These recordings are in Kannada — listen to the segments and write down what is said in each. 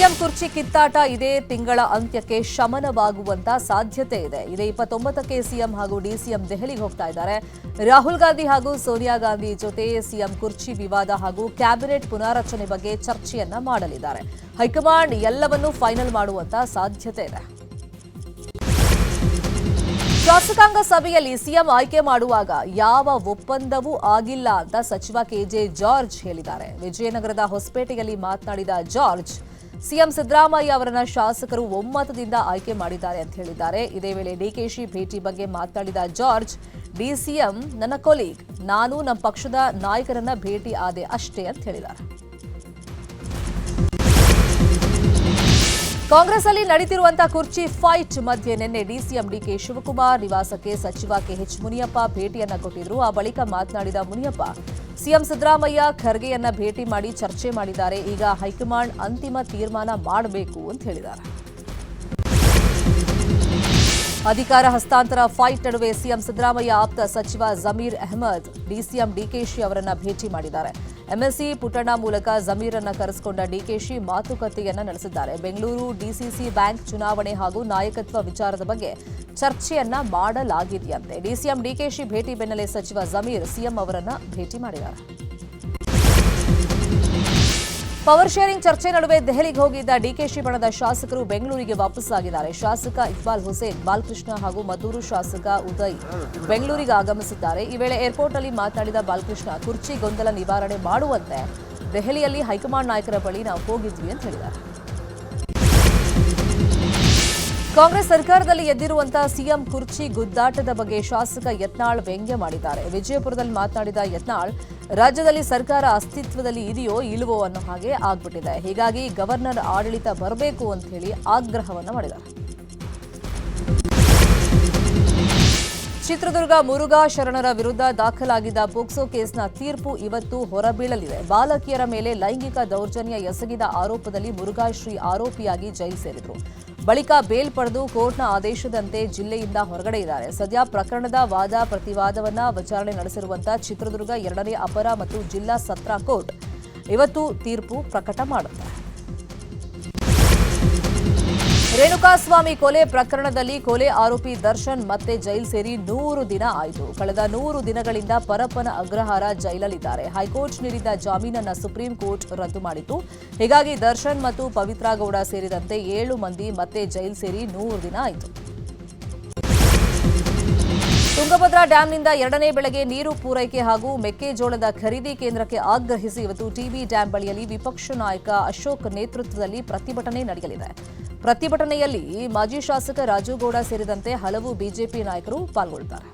ಸಿಎಂ ಕುರ್ಚಿ ಕಿತ್ತಾಟ ಇದೇ ತಿಂಗಳ ಅಂತ್ಯಕ್ಕೆ ಶಮನವಾಗುವಂತ ಸಾಧ್ಯತೆ ಇದೆ. ಇದೇ ಇಪ್ಪತ್ತೊಂಬತ್ತಕ್ಕೆ ಸಿಎಂ ಹಾಗೂ ಡಿಸಿಎಂ ದೆಹಲಿಗೆ ಹೋಗ್ತಾ ಇದ್ದಾರೆ. ರಾಹುಲ್ ಗಾಂಧಿ ಹಾಗೂ ಸೋನಿಯಾ ಗಾಂಧಿ ಜೊತೆ ಸಿಎಂ ಕುರ್ಚಿ ವಿವಾದ ಹಾಗೂ ಕ್ಯಾಬಿನೆಟ್ ಪುನಾರಚನೆ ಬಗ್ಗೆ ಚರ್ಚೆಯನ್ನ ಮಾಡಲಿದ್ದಾರೆ. ಹೈಕಮಾಂಡ್ ಎಲ್ಲವನ್ನೂ ಫೈನಲ್ ಮಾಡುವಂತ ಸಾಧ್ಯತೆ ಇದೆ. ಶಾಸಕಾಂಗ ಸಭೆಯಲ್ಲಿ ಸಿಎಂ ಆಯ್ಕೆ ಮಾಡುವಾಗ ಯಾವ ಒಪ್ಪಂದವೂ ಆಗಿಲ್ಲ ಅಂತ ಸಚಿವ ಕೆಜೆ ಜಾರ್ಜ್ ಹೇಳಿದ್ದಾರೆ. ವಿಜಯನಗರದ ಹೊಸಪೇಟೆಯಲ್ಲಿ ಮಾತನಾಡಿದ ಜಾರ್ಜ್ ಸಿಎಂ ಸಿದ್ದರಾಮಯ್ಯ ಅವರನ್ನ ಶಾಸಕರು ಒಮ್ಮತದಿಂದ ಆಯ್ಕೆ ಮಾಡಿದ್ದಾರೆ ಅಂತ ಹೇಳಿದ್ದಾರೆ. ಇದೇ ವೇಳೆ ಡಿಕೆಶಿ ಭೇಟಿ ಬಗ್ಗೆ ಮಾತನಾಡಿದ ಜಾರ್ಜ್ ಡಿಸಿಎಂ ನನ್ನ ಕೊಲೀಗ್, ನಾನು ನಮ್ಮ ಪಕ್ಷದ ನಾಯಕರನ್ನ ಭೇಟಿ ಆದೆ ಅಷ್ಟೇ ಅಂತ ಹೇಳಿದ್ದಾರೆ. ಕಾಂಗ್ರೆಸ್ ಅಲ್ಲಿ ನಡೀತಿರುವಂತಹ ಕುರ್ಚಿ ಫೈಟ್ ಮಧ್ಯೆ ನಿನ್ನೆ ಡಿಸಿಎಂ ಡಿಕೆ ಶಿವಕುಮಾರ್ ನಿವಾಸಕ್ಕೆ ಸಚಿವ ಕೆಎಚ್ ಮುನಿಯಪ್ಪ ಭೇಟಿಯನ್ನ ಕೊಟ್ಟಿದ್ರು. ಆ ಬಳಿಕ ಮಾತನಾಡಿದ ಮುನಿಯಪ್ಪ ಸಿಎಂ ಸಿದ್ದರಾಮಯ್ಯ ಖರ್ಗೆಯನ್ನ ಭೇಟಿ ಮಾಡಿ ಚರ್ಚೆ ಮಾಡಿದ್ದಾರೆ. ಈಗ ಹೈಕಮಾಂಡ್ ಅಂತಿಮ ತೀರ್ಮಾನ ಮಾಡಬೇಕು ಅಂತ ಹೇಳಿದ್ದಾರೆ. ಅಧಿಕಾರ ಹಸ್ತಾಂತರ ಫೈಟ್ ನಡುವೆ ಸಿಎಂ ಸಿದ್ದರಾಮಯ್ಯ ಆಪ್ತ ಸಚಿವ ಜಮೀರ್ ಅಹಮದ್ ಡಿಸಿಎಂ ಡಿಕೆಶಿ ಅವರನ್ನ ಭೇಟಿ ಮಾಡಿದ್ದಾರೆ. ಎಂಎಸ್ಸಿ ಪುಟ್ಟಣ್ಣ ಮೂಲಕ ಜಮೀರನ್ನ ಕರೆಸಿಕೊಂಡ ಡಿಕೆಶಿ ಮಾತುಕತೆಯನ್ನ ನಡೆಸಿದ್ದಾರೆ. ಬೆಂಗಳೂರು ಡಿಸಿಸಿ ಬ್ಯಾಂಕ್ ಚುನಾವಣೆ ಹಾಗೂ ನಾಯಕತ್ವ ವಿಚಾರದ ಬಗ್ಗೆ ಚರ್ಚೆಯನ್ನ ಮಾಡಲಾಗಿದೆಯಂತೆ. ಡಿಸಿಎಂ ಡಿಕೆಶಿ ಭೇಟಿ ಬೆನ್ನಲ್ಲೇ ಸಚಿವ ಜಮೀರ್ ಸಿಎಂ ಅವರನ್ನ ಭೇಟಿ ಮಾಡಿದ್ದಾರೆ. ಪವರ್ ಶೇರಿಂಗ್ ಚರ್ಚೆ ನಡುವೆ ದೆಹಲಿಗೆ ಹೋಗಿದ್ದ ಡಿಕೆಶಿ ಬಣದ ಶಾಸಕರು ಬೆಂಗಳೂರಿಗೆ ವಾಪಸ್ಸಾಗಿದ್ದಾರೆ. ಶಾಸಕ ಇಕ್ಬಾಲ್ ಹುಸೇನ್, ಬಾಲಕೃಷ್ಣ ಹಾಗೂ ಮದ್ದೂರು ಶಾಸಕ ಉದಯ್ ಬೆಂಗಳೂರಿಗೆ ಆಗಮಿಸಿದ್ದಾರೆ. ಈ ವೇಳೆ ಏರ್ಪೋರ್ಟ್ನಲ್ಲಿ ಮಾತನಾಡಿದ ಬಾಲಕೃಷ್ಣ, ಕುರ್ಚಿ ಗೊಂದಲ ನಿವಾರಣೆ ಮಾಡುವಂತೆ ದೆಹಲಿಯಲ್ಲಿ ಹೈಕಮಾಂಡ್ ನಾಯಕರ ಬಳಿ ನಾವು ಹೋಗಿದ್ವಿ ಅಂತ ಹೇಳಿದ್ದಾರೆ. ಕಾಂಗ್ರೆಸ್ ಸರ್ಕಾರದಲ್ಲಿ ಎದ್ದಿರುವಂತಹ ಸಿಎಂ ಕುರ್ಚಿ ಗುದ್ದಾಟದ ಬಗ್ಗೆ ಶಾಸಕ ಯತ್ನಾಳ್ ವ್ಯಂಗ್ಯ ಮಾಡಿದ್ದಾರೆ. ವಿಜಯಪುರದಲ್ಲಿ ಮಾತನಾಡಿದ ಯತ್ನಾಳ್, ರಾಜ್ಯದಲ್ಲಿ ಸರ್ಕಾರ ಅಸ್ತಿತ್ವದಲ್ಲಿ ಇದೆಯೋ ಇಲ್ಲವೋ ಅನ್ನೋ ಹಾಗೆ ಆಗ್ಬಿಟ್ಟಿದೆ. ಹೀಗಾಗಿ ಗವರ್ನರ್ ಆಡಳಿತ ಬರಬೇಕು ಅಂತ ಹೇಳಿ ಆಗ್ರಹವನ್ನು ಮಾಡಿದ್ದಾರೆ. ಚಿತ್ರದುರ್ಗ ಮುರುಘಾ ಶರಣರ ವಿರುದ್ಧ ದಾಖಲಾಗಿದ್ದ ಪೋಕ್ಸೋ ಕೇಸ್ನ ತೀರ್ಪು ಇವತ್ತು ಹೊರಬೀಳಲಿದೆ. ಬಾಲಕಿಯರ ಮೇಲೆ ಲೈಂಗಿಕ ದೌರ್ಜನ್ಯ ಎಸಗಿದ ಆರೋಪದಲ್ಲಿ ಮುರುಘಾ ಶ್ರೀ ಆರೋಪಿಯಾಗಿ ಜೈಲು ಸೇರಿದರು. ಬಳಿಕ ಬೇಲ್ ಪಡೆದು ಕೋರ್ಟ್ನ ಆದೇಶದಂತೆ ಜಿಲ್ಲೆಯಿಂದ ಹೊರಗಡೆ ಇದ್ದಾರೆ. ಸದ್ಯ ಪ್ರಕರಣದ ವಾದ ಪ್ರತಿವಾದವನ್ನ ವಿಚಾರಣೆ ನಡೆಸಿರುವಂತಹ ಚಿತ್ರದುರ್ಗ ಎರಡನೇ ಅಪರ ಮತ್ತು ಜಿಲ್ಲಾ ಸತ್ರ ಕೋರ್ಟ್ ಇವತ್ತು ತೀರ್ಪು ಪ್ರಕಟ ಮಾಡುತ್ತೆ ರೇಣುಕಾಸ್ವಾಮಿ ಕೊಲೆ ಪ್ರಕರಣದಲ್ಲಿ ಕೊಲೆ ಆರೋಪಿ ದರ್ಶನ್ ಮತ್ತೆ ಜೈಲ್ ಸೇರಿ ನೂರು ದಿನ ಆಯಿತು. ಕಳೆದ ನೂರು ದಿನಗಳಿಂದ ಪರಪ್ಪನ ಅಗ್ರಹಾರ ಜೈಲಲ್ಲಿದ್ದಾರೆ. ಹೈಕೋರ್ಟ್ ನೀಡಿದ್ದ ಜಾಮೀನನ್ನು ಸುಪ್ರೀಂ ಕೋರ್ಟ್ ರದ್ದು ಮಾಡಿತು ಹೀಗಾಗಿ ದರ್ಶನ್ ಮತ್ತು ಪವಿತ್ರ ಗೌಡ ಸೇರಿದಂತೆ ಏಳು ಮಂದಿ ಮತ್ತೆ ಜೈಲ್ ಸೇರಿ ನೂರು ದಿನ ಆಯಿತು. ತುಂಗಭದ್ರಾ ಡ್ಯಾಂನಿಂದ ಎರಡನೇ ಬೆಳೆಗೆ ನೀರು ಪೂರೈಕೆ ಹಾಗೂ ಮೆಕ್ಕೆಜೋಳದ ಖರೀದಿ ಕೇಂದ್ರಕ್ಕೆ ಆಗ್ರಹಿಸಿ ಇವತ್ತು ಟಿಬಿ ಡ್ಯಾಂ ಬಳಿಯಲ್ಲಿ ವಿಪಕ್ಷ ನಾಯಕ ಅಶೋಕ್ ನೇತೃತ್ವದಲ್ಲಿ ಪ್ರತಿಭಟನೆ ನಡೆಯಲಿದೆ. ಪ್ರತಿಭಟನೆಯಲ್ಲಿ ಮಾಜಿ ಶಾಸಕ ರಾಜುಗೌಡ ಸೇರಿದಂತೆ ಹಲವು ಬಿಜೆಪಿ ನಾಯಕರು ಪಾಲ್ಗೊಳ್ಳುತ್ತಾರೆ.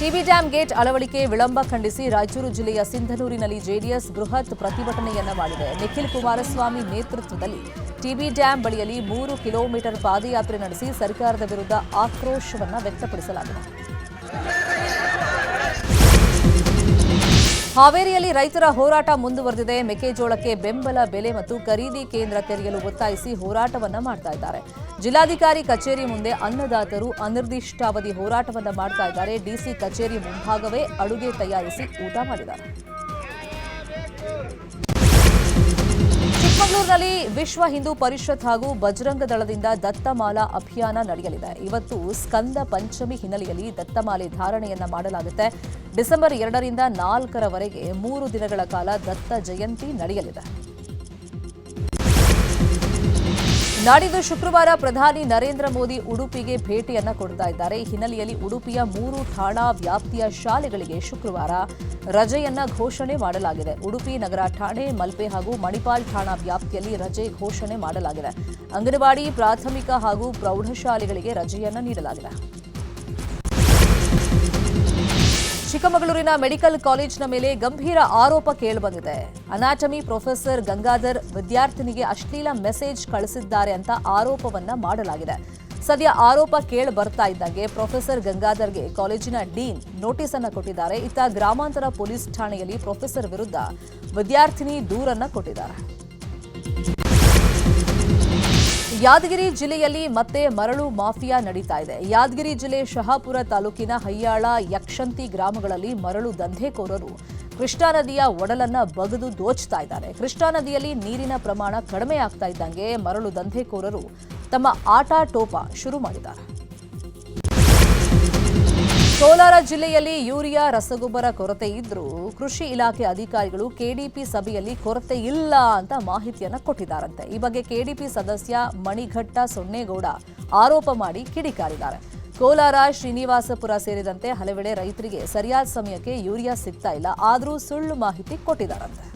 ಟಿಬಿ ಡ್ಯಾಂ ಗೇಟ್ ಅಳವಡಿಕೆ ವಿಳಂಬ ಖಂಡಿಸಿ ರಾಯಚೂರು ಜಿಲ್ಲೆಯ ಸಿಂಧನೂರಿನಲ್ಲಿ ಜೆಡಿಎಸ್ ಬೃಹತ್ ಪ್ರತಿಭಟನೆಯನ್ನ ಮಾಡಿದೆ. ನಿಖಿಲ್ ಕುಮಾರಸ್ವಾಮಿ ನೇತೃತ್ವದಲ್ಲಿ ಟಿಬಿ ಡ್ಯಾಂ ಬಳಿಯಲ್ಲಿ ಮೂರು ಕಿಲೋಮೀಟರ್ ಪಾದಯಾತ್ರೆ ನಡೆಸಿ ಸರ್ಕಾರದ ವಿರುದ್ಧ ಆಕ್ರೋಶವನ್ನು ವ್ಯಕ್ತಪಡಿಸಲಾಗಿದೆ. ಹಾವೇರಿಯಲ್ಲಿ ರೈತರ ಹೋರಾಟ ಮುಂದುವರೆದಿದೆ. ಮೆಕ್ಕೆಜೋಳಕ್ಕೆ ಬೆಂಬಲ ಬೆಲೆ ಮತ್ತು ಖರೀದಿ ಕೇಂದ್ರ ತೆರೆಯಲು ಒತ್ತಾಯಿಸಿ ಹೋರಾಟವನ್ನ ಮಾಡ್ತಾ ಇದ್ದಾರೆ. ಜಿಲ್ಲಾಧಿಕಾರಿ ಕಚೇರಿ ಮುಂದೆ ಅನ್ನದಾತರು ಅನಿರ್ದಿಷ್ಟಾವಧಿ ಹೋರಾಟವನ್ನ ಮಾಡ್ತಾ ಇದ್ದಾರೆ. ಡಿಸಿ ಕಚೇರಿ ಮುಂಭಾಗವೇ ಅಡುಗೆ ತಯಾರಿಸಿ ಊಟ ಮಾಡಿದ್ದಾರೆ. ಚಿಕ್ಕಮಗಳೂರಿನಲ್ಲಿ ವಿಶ್ವ ಹಿಂದೂ ಪರಿಷತ್ ಹಾಗೂ ಬಜರಂಗ ದಳದಿಂದ ದತ್ತಮಾಲಾ ಅಭಿಯಾನ ನಡೆಯಲಿದೆ. ಇವತ್ತು ಸ್ಕಂದ ಪಂಚಮಿ ಹಿನ್ನೆಲೆಯಲ್ಲಿ ದತ್ತಮಾಲೆ ಧಾರಣೆಯನ್ನ ಮಾಡಲಾಗುತ್ತೆ. ಡಿಸೆಂಬರ್ ಎರಡರಿಂದ ನಾಲ್ಕರವರೆಗೆ ಮೂರು ದಿನಗಳ ಕಾಲ ದತ್ತ ಜಯಂತಿ ನಡೆಯಲಿದೆ. ನಾಡಿದ್ದು ಶುಕ್ರವಾರ ಪ್ರಧಾನಿ ನರೇಂದ್ರ ಮೋದಿ ಉಡುಪಿಗೆ ಭೇಟಿಯನ್ನ ಕೊಡ್ತಾ ಇದ್ದಾರೆ. ಹಿನ್ನೆಲೆಯಲ್ಲಿ ಉಡುಪಿಯ ಮೂರು ಠಾಣಾ ವ್ಯಾಪ್ತಿಯ ಶಾಲೆಗಳಿಗೆ ಶುಕ್ರವಾರ ರಜೆಯನ್ನ ಘೋಷಣೆ ಮಾಡಲಾಗಿದೆ. ಉಡುಪಿ ನಗರ ಠಾಣೆ, ಮಲ್ಪೆ ಹಾಗೂ ಮಣಿಪಾಲ್ ಠಾಣಾ ವ್ಯಾಪ್ತಿಯಲ್ಲಿ ರಜೆ ಘೋಷಣೆ ಮಾಡಲಾಗಿದೆ. ಅಂಗನವಾಡಿ, ಪ್ರಾಥಮಿಕ ಹಾಗೂ ಪ್ರೌಢಶಾಲೆಗಳಿಗೆ ರಜೆಯನ್ನ ನೀಡಲಾಗಿದೆ. ಚಿಕ್ಕಮಗಳೂರಿನ ಮೆಡಿಕಲ್ ಕಾಲೇಜ್ನ ಮೇಲೆ ಗಂಭೀರ ಆರೋಪ ಕೇಳಿಬಂದಿದೆ. ಅನಾಟಮಿ ಪ್ರೊಫೆಸರ್ ಗಂಗಾಧರ್ ವಿದ್ಯಾರ್ಥಿನಿಗೆ ಅಶ್ಲೀಲ ಮೆಸೇಜ್ ಕಳಿಸಿದ್ದಾರೆ ಅಂತ ಆರೋಪವನ್ನ ಮಾಡಲಾಗಿದೆ. ಸದ್ಯ ಆರೋಪ ಕೇಳಿ ಬರ್ತಾ ಇದ್ದಂಗೆ ಪ್ರೊಫೆಸರ್ ಗಂಗಾಧರ್ಗೆ ಕಾಲೇಜಿನ ಡೀನ್ ನೋಟಿಸ್ ಅನ್ನು ಕೊಟ್ಟಿದ್ದಾರೆ. ಇತ್ತ ಗ್ರಾಮಾಂತರ ಪೊಲೀಸ್ ಠಾಣೆಯಲ್ಲಿ ಪ್ರೊಫೆಸರ್ ವಿರುದ್ಧ ವಿದ್ಯಾರ್ಥಿನಿ ದೂರನ್ನ ಕೊಟ್ಟಿದ್ದಾರೆ. ಯಾದಗಿರಿ ಜಿಲ್ಲೆಯಲ್ಲಿ ಮತ್ತೆ ಮರಳು ಮಾಫಿಯಾ ನಡೀತಾ ಇದೆ. ಯಾದಗಿರಿ ಜಿಲ್ಲೆ ಶಹಾಪುರ ತಾಲೂಕಿನ ಹಯ್ಯಾಳ ಯಕ್ಷಂತಿ ಗ್ರಾಮಗಳಲ್ಲಿ ಮರಳು ದಂಧೆಕೋರರು ಕೃಷ್ಣಾ ನದಿಯ ಒಡಲನ್ನ ಬಗೆದು ದೋಚ್ತಾ ಇದ್ದಾರೆ. ಕೃಷ್ಣಾ ನದಿಯಲ್ಲಿ ನೀರಿನ ಪ್ರಮಾಣ ಕಡಿಮೆ ಆಗ್ತಾ ಇದ್ದಂಗೆ ಮರಳು ದಂಧೆಕೋರರು ತಮ್ಮ ಆಟ ಟೋಪ ಶುರು ಮಾಡಿದ್ದಾರೆ. ಕೋಲಾರ ಜಿಲ್ಲೆಯಲ್ಲಿ ಯೂರಿಯಾ, ರಸಗೊಬ್ಬರ ಕೊರತೆ ಇದ್ರೂ ಕೃಷಿ ಇಲಾಖೆ ಅಧಿಕಾರಿಗಳು ಕೆಡಿಪಿ ಸಭೆಯಲ್ಲಿ ಕೊರತೆ ಇಲ್ಲ ಅಂತ ಮಾಹಿತಿಯನ್ನು ಕೊಟ್ಟಿದ್ದಾರಂತೆ. ಈ ಬಗ್ಗೆ ಕೆಡಿಪಿ ಸದಸ್ಯ ಮಣಿಘಟ್ಟ ಸೊನ್ನೇಗೌಡ ಆರೋಪ ಮಾಡಿ ಕಿಡಿಕಾರಿದ್ದಾರೆ. ಕೋಲಾರ ಶ್ರೀನಿವಾಸಪುರ ಸೇರಿದಂತೆ ಹಲವೆಡೆ ರೈತರಿಗೆ ಸರಿಯಾದ ಸಮಯಕ್ಕೆ ಯೂರಿಯಾ ಸಿಗ್ತಾ ಇಲ್ಲ. ಆದರೂ ಸುಳ್ಳು ಮಾಹಿತಿ ಕೊಟ್ಟಿದ್ದಾರಂತೆ.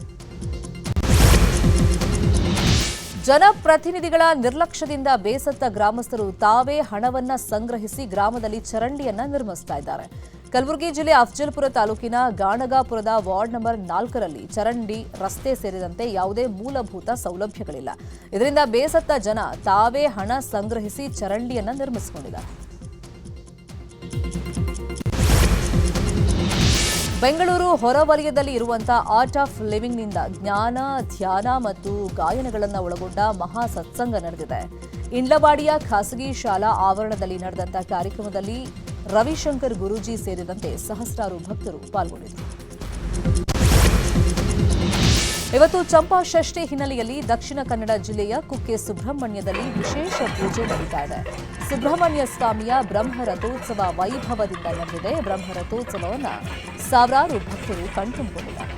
ಜನಪ್ರತಿನಿಧಿಗಳ ನಿರ್ಲಕ್ಷ್ಯದಿಂದ ಬೇಸತ್ತ ಗ್ರಾಮಸ್ಥರು ತಾವೇ ಹಣವನ್ನ ಸಂಗ್ರಹಿಸಿ ಗ್ರಾಮದಲ್ಲಿ ಚರಂಡಿಯನ್ನ ನಿರ್ಮಿಸ್ತಾ ಇದ್ದಾರೆ. ಕಲಬುರಗಿ ಜಿಲ್ಲೆ ಅಫ್ಜಲ್ಪುರ ತಾಲೂಕಿನ ಗಾಣಗಾಪುರದ ವಾರ್ಡ್ ನಂಬರ್ ನಾಲ್ಕರಲ್ಲಿ ಚರಂಡಿ, ರಸ್ತೆ ಸೇರಿದಂತೆ ಯಾವುದೇ ಮೂಲಭೂತ ಸೌಲಭ್ಯಗಳಿಲ್ಲ. ಇದರಿಂದ ಬೇಸತ್ತ ಜನ ತಾವೇ ಹಣ ಸಂಗ್ರಹಿಸಿ ಚರಂಡಿಯನ್ನ ನಿರ್ಮಿಸಿಕೊಂಡಿದ್ದಾರೆ. ಬೆಂಗಳೂರು ಹೊರವಲಯದಲ್ಲಿ ಇರುವಂಥ ಆರ್ಟ್ ಆಫ್ ಲಿವಿಂಗ್ನಿಂದ ಜ್ಞಾನ, ಧ್ಯಾನ ಮತ್ತು ಗಾಯನಗಳನ್ನು ಒಳಗೊಂಡ ಮಹಾ ಸತ್ಸಂಗ ನಡೆದಿದೆ. ಇಂಡ್ಲವಾಡಿಯ ಖಾಸಗಿ ಶಾಲಾ ಆವರಣದಲ್ಲಿ ನಡೆದಂಥ ಕಾರ್ಯಕ್ರಮದಲ್ಲಿ ರವಿಶಂಕರ್ ಗುರೂಜಿ ಸೇರಿದಂತೆ ಸಹಸ್ರಾರು ಭಕ್ತರು ಪಾಲ್ಗೊಂಡಿದ್ದರು. ಇವತ್ತು ಚಂಪಾ ಷಷ್ಠಿ ಹಿನ್ನೆಲೆಯಲ್ಲಿ ದಕ್ಷಿಣ ಕನ್ನಡ ಜಿಲ್ಲೆಯ ಕುಕ್ಕೆ ಸುಬ್ರಹ್ಮಣ್ಯದಲ್ಲಿ ವಿಶೇಷ ಪೂಜೆ ನಡೀತಾ ಇದೆ. ಸುಬ್ರಹ್ಮಣ್ಯ ಸ್ವಾಮಿಯ ಬ್ರಹ್ಮರಥೋತ್ಸವ ವೈಭವದಿಂದ ನಡೆದಿದೆ. ಬ್ರಹ್ಮರಥೋತ್ಸವವನ್ನು ಸಾವಿರಾರು ಭಕ್ತರು ಕಣ್ತುಂಬಿಕೊಂಡಿದ್ದಾರೆ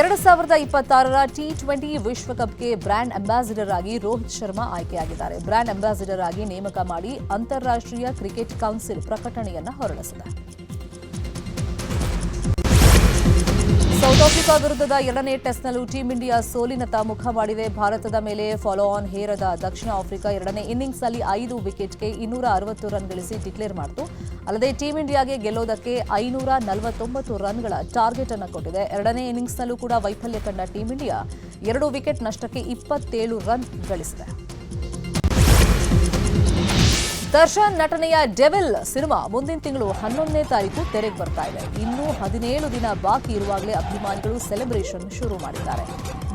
ಎರಡು ಸಾವಿರದ ಇಪ್ಪತ್ತಾರರ ಟಿ ಟ್ವೆಂಟಿ ವಿಶ್ವಕಪ್ಗೆ ಬ್ರ್ಯಾಂಡ್ ಅಂಬಾಸಿಡರ್ ಆಗಿ ರೋಹಿತ್ ಶರ್ಮಾ ಆಯ್ಕೆಯಾಗಿದ್ದಾರೆ. ಬ್ರ್ಯಾಂಡ್ ಅಂಬಾಸಿಡರ್ ಆಗಿ ನೇಮಕ ಮಾಡಿ ಅಂತಾರಾಷ್ಟ್ರೀಯ ಕ್ರಿಕೆಟ್ ಕೌನ್ಸಿಲ್ ಪ್ರಕಟಣೆಯನ್ನು ಹೊರಡಿಸಿದೆ. ಸೌತ್ ಆಫ್ರಿಕಾ ವಿರುದ್ಧದ ಎರಡನೇ ಟೆಸ್ಟ್ನಲ್ಲೂ ಟೀಂ ಇಂಡಿಯಾ ಸೋಲಿನತ್ತ ಮುಖ ಮಾಡಿದೆ. ಭಾರತದ ಮೇಲೆ ಫಾಲೋ ಆನ್ ಹೇರದ ದಕ್ಷಿಣ ಆಫ್ರಿಕಾ ಎರಡನೇ ಇನ್ನಿಂಗ್ಸ್ನಲ್ಲಿ ಐದು ವಿಕೆಟ್ಗೆ ಇನ್ನೂರ ಅರವತ್ತು ರನ್ ಗಳಿಸಿ ಡಿಕ್ಲೇರ್ ಮಾಡಿತು. ಅಲ್ಲದೆ ಟೀಂ ಇಂಡಿಯಾಗೆ ಗೆಲ್ಲೋದಕ್ಕೆ ಐನೂರ ನಲವತ್ತೊಂಬತ್ತು ರನ್ಗಳ ಟಾರ್ಗೆಟ್ ಅನ್ನು ಕೊಟ್ಟಿದೆ. ಎರಡನೇ ಇನ್ನಿಂಗ್ಸ್ನಲ್ಲೂ ಕೂಡ ವೈಫಲ್ಯ ಕಂಡ ಟೀಂ ಇಂಡಿಯಾ ಎರಡು ವಿಕೆಟ್ ನಷ್ಟಕ್ಕೆ ಇಪ್ಪತ್ತೇಳು ರನ್ ಗಳಿಸಿದೆ. ದರ್ಶನ್ ನಟನೆಯ ಡೆವಿಲ್ ಸಿನಿಮಾ ಮುಂದಿನ ತಿಂಗಳು ಹನ್ನೊಂದನೇ ತಾರೀಕು ತೆರೆಗೆ ಬರ್ತಾ ಇದೆ. ಇನ್ನೂ ಹದಿನೇಳು ದಿನ ಬಾಕಿ ಇರುವಾಗಲೇ ಅಭಿಮಾನಿಗಳು ಸೆಲೆಬ್ರೇಷನ್ ಶುರು ಮಾಡಿದ್ದಾರೆ.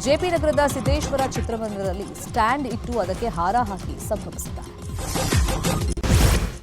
ಜೆಪಿ ನಗರದ ಸಿದ್ದೇಶ್ವರ ಚಿತ್ರಮಂದಿರದಲ್ಲಿ ಸ್ಟ್ಯಾಂಡ್ ಇಟ್ಟು ಅದಕ್ಕೆ ಹಾರ ಹಾಕಿ ಸಂಭ್ರಮಿಸಿದ್ದಾರೆ.